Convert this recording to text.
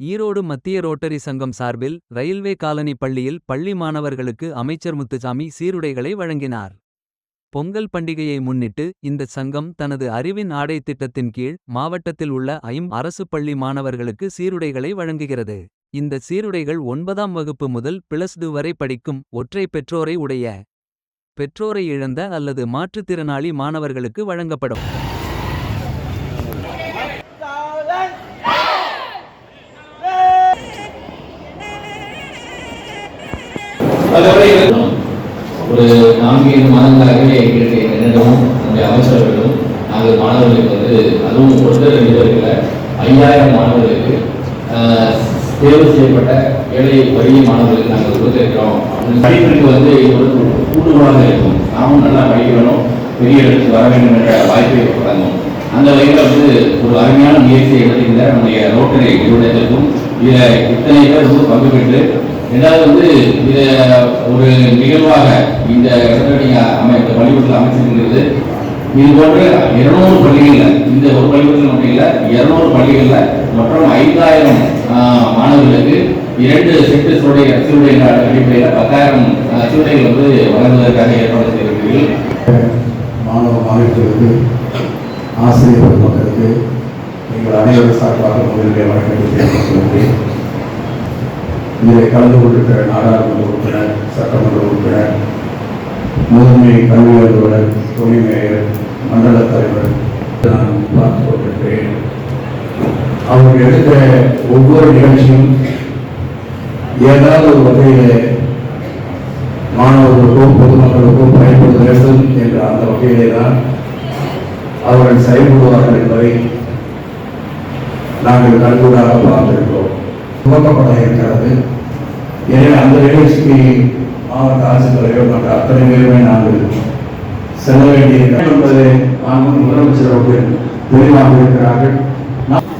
ஈரோடு மத்திய ரோட்டரி சங்கம் சார்பில் ரயில்வே காலனி பள்ளியில் பள்ளி மாணவர்களுக்கு அமைச்சர் முத்துசாமி சீருடைகளை வழங்கினார். பொங்கல் பண்டிகையை முன்னிட்டு இந்த சங்கம் தனது அறிவின் ஆடை திட்டத்தின் கீழ் மாவட்டத்தில் உள்ள ஐம் அரசு பள்ளி மாணவர்களுக்கு சீருடைகளை வழங்குகிறது. இந்த சீருடைகள் ஒன்பதாம் வகுப்பு முதல் பிளஸ் டூ வரை படிக்கும் ஒற்றை பெற்றோரை உடைய பெற்றோரை இழந்த அல்லது மாற்றுத்திறனாளி மாணவர்களுக்கு வழங்கப்படும். ஒரு நான்கு ஏழு மாதங்களாகவே எங்களுக்கு என்னிடமும் நம்முடைய அமைச்சர்களும் நாங்கள் மாணவர்களுக்கு வந்து அதுவும் கொடுத்த ரெண்டு பேருக்குல ஐயாயிரம் மாணவர்களுக்கு தேர்வு செய்யப்பட்ட ஏழை வரிய மாணவர்களுக்கு நாங்கள் கொடுத்திருக்கிறோம். படிப்பிற்கு வந்து இது ஒரு கூடுதலாக இருக்கும். நாமும் நல்லா படிக்க வேணும் பெரிய இடத்துக்கு வர வேண்டும் என்ற வாய்ப்பை வழங்கும் அந்த வகையில் வந்து ஒரு அருமையான முயற்சியை எடுத்திருந்த நம்முடைய ரோட்டரி நிறுவனத்திற்கும் இதில் இத்தனை பேர் வந்து பங்கு பெற்று ஏதாவது வந்து இதை ஒரு நிகழ்வாக இந்த இடத்துல அமைத்த பள்ளிக்கூடத்தில் அமைச்சிருக்கிறது. இது போன்ற இருநூறு பள்ளிகளில் இந்த ஒரு பள்ளிக்கூடத்தில் மட்டும் இல்லை இருநூறு பள்ளிகளில் மற்றும் ஐந்தாயிரம் மாணவர்களுக்கு இரண்டு செட்டு சூடை சூடை அடிப்படையில் பத்தாயிரம் ஆஹ், சூடைகள் வந்து வழங்குவதற்காக ஏற்பாடு செய்திருக்கிறீர்கள் மாணவ மாணவர்களுக்கு ஆசிரியர் மக்களுக்கு நீங்கள் அனைவரும் சார்பாக உங்களுடைய வணக்கத்தை தெரிவித்துக் கொள்கிறேன். இதில் கலந்து கொண்டிருக்கிற நாடாளுமன்ற உறுப்பினர் சட்டமன்ற உறுப்பினர் முதன்மை கல்வி அலுவலர் துணை மேயர் மண்டல தலைவர் நான் பார்த்து கொண்டிருக்கிறேன். அவங்க எடுத்த ஒவ்வொரு நிகழ்ச்சியும் ஏதாவது ஒரு வகையில் மாணவர்களுக்கும் பொதுமக்களுக்கும் பயன்படுத்த வேண்டும் என்ற அந்த வகையிலே தான் அவர்கள் செயல்படுவார்கள் என்பதை நாங்கள் கண்கூடாக பார்த்திருக்கிறோம். துவக்கப்பட இருக்கிறது எனவே அந்த நிகழ்ச்சிக்கு மாவட்ட ஆட்சித்தலைவர் மற்ற அத்தனை பேருமே நாங்கள் செல்ல வேண்டிய என்பதை மாண்பு முதலமைச்சர் அவர்கள் தெளிவாக இருக்கிறார்கள் நான்